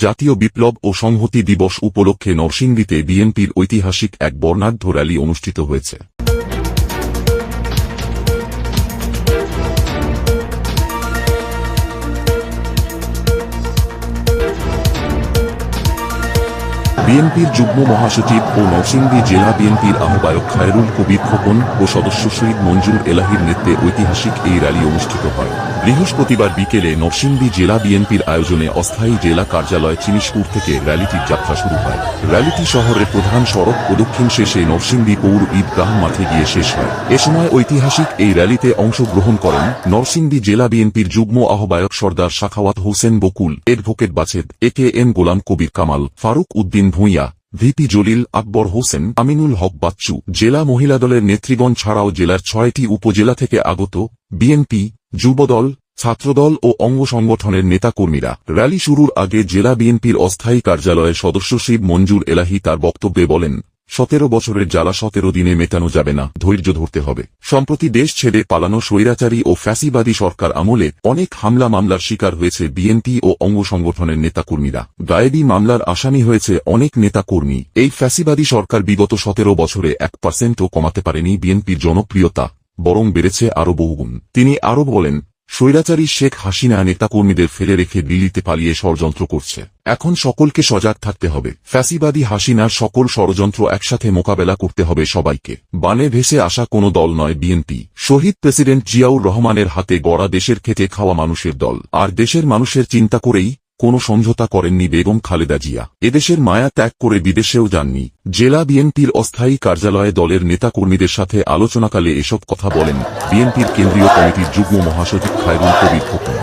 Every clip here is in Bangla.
জাতীয় বিপ্লব ও সংহতি দিবস উপলক্ষে নরসিংদীতে বিএনপির ঐতিহাসিক এক বর্ণাঢ্য র্যালি অনুষ্ঠিত হয়েছে। বিএনপির যুগ্ম মহাসচিব ও নরসিংদী জেলা বিএনপির আহ্বায়ক খায়রুল কবির খোকন ও সদস্য শহীদ মঞ্জুর এলাহির নেতৃত্বে ঐতিহাসিক এই র্যালি অনুষ্ঠিত হয়। বৃহস্পতিবার বিকেলে নরসিংদী জেলা বিএনপির আয়োজনে অস্থায়ী জেলা কার্যালয় চিনিশপুর থেকে র্যালিটির যাত্রা শুরু হয়। র্যালিটি শহরের প্রধান সড়ক প্রদক্ষিণ শেষে নরসিংদী পৌর ঈদগাহ মাঠে গিয়ে শেষ হয়। এ সময় ঐতিহাসিক এই র্যালিতে অংশগ্রহণ করেন নরসিংদী জেলা বিএনপির যুগ্ম আহ্বায়ক Sardar Shakhawat Hossain Bakul, advocate Bachhed A K M Golam Kabir Kamal, Faruk Uddin Bhuiyan VP Jalil Akbar Hossain, Aminul Haque Bachchu, জেলা মহিলা দলের নেতৃগণ ছাড়াও জেলার ছয়টি উপজেলা থেকে আগত, বিএনপি, যুবদল, ছাত্রদল ও অঙ্গ সংগঠনের নেতাকর্মীরা। র্যালি শুরুর আগে জেলা বিএনপির অস্থায়ী কার্যালয়ের সদস্য শিব মঞ্জুর এলাহি তার বক্তব্যে বলেন সতেরো বছরের জ্বালা সতেরো দিনে মেটানো যাবে না, ধৈর্য ধরতে হবে। সম্প্রতি দেশ ছেড়ে পালানো স্বৈরাচারী ও ফ্যাসিবাদী সরকার আমলে অনেক হামলা মামলার শিকার হয়েছে বিএনপি ও অঙ্গ সংগঠনের নেতাকর্মীরা। গায়েবী মামলার আসামি হয়েছে অনেক নেতাকর্মী। এই ফ্যাসিবাদী সরকার বিগত সতেরো বছরে এক পার্সেন্টও কমাতে পারেনি বিএনপির জনপ্রিয়তা, বরং বেড়েছে আরও বহুগুণ। তিনি আরও বলেন স্বৈরাচারী শেখ হাসিনা নেতাকর্মীদের ফেলে রেখে দিল্লিতে পালিয়ে ষড়যন্ত্র করছে। এখন সকলকে সজাগ থাকতে হবে। ফ্যাসিবাদী হাসিনার সকল ষড়যন্ত্র একসাথে মোকাবেলা করতে হবে সবাইকে। বানে ভেসে আসা কোনো দল নয় বিএনপি। শহীদ প্রেসিডেন্ট জিয়াউর রহমানের হাতে গড়া দেশের খেতে খাওয়া মানুষের দল। আর দেশের মানুষের চিন্তা করেই কোনো সমঝোতা করেননি বেগম খালেদা জিয়া। এদেশের মায়া ত্যাগ করে বিদেশেও যাননি। জেলা বিএনপির অস্থায়ী কার্যালয়ে দলের নেতাকর্মীদের সাথে আলোচনাকালে এসব কথা বলেন বিএনপির কেন্দ্রীয় কমিটির যুগ্ম মহাসচিব খায়রুল কবির খোকন।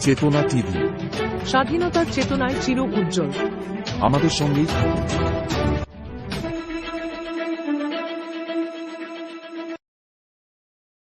চেতনা টিভি। স্বাধীনতার চেতনায় চির উজ্জ্বল। আমাদের সঙ্গেই থাকুন।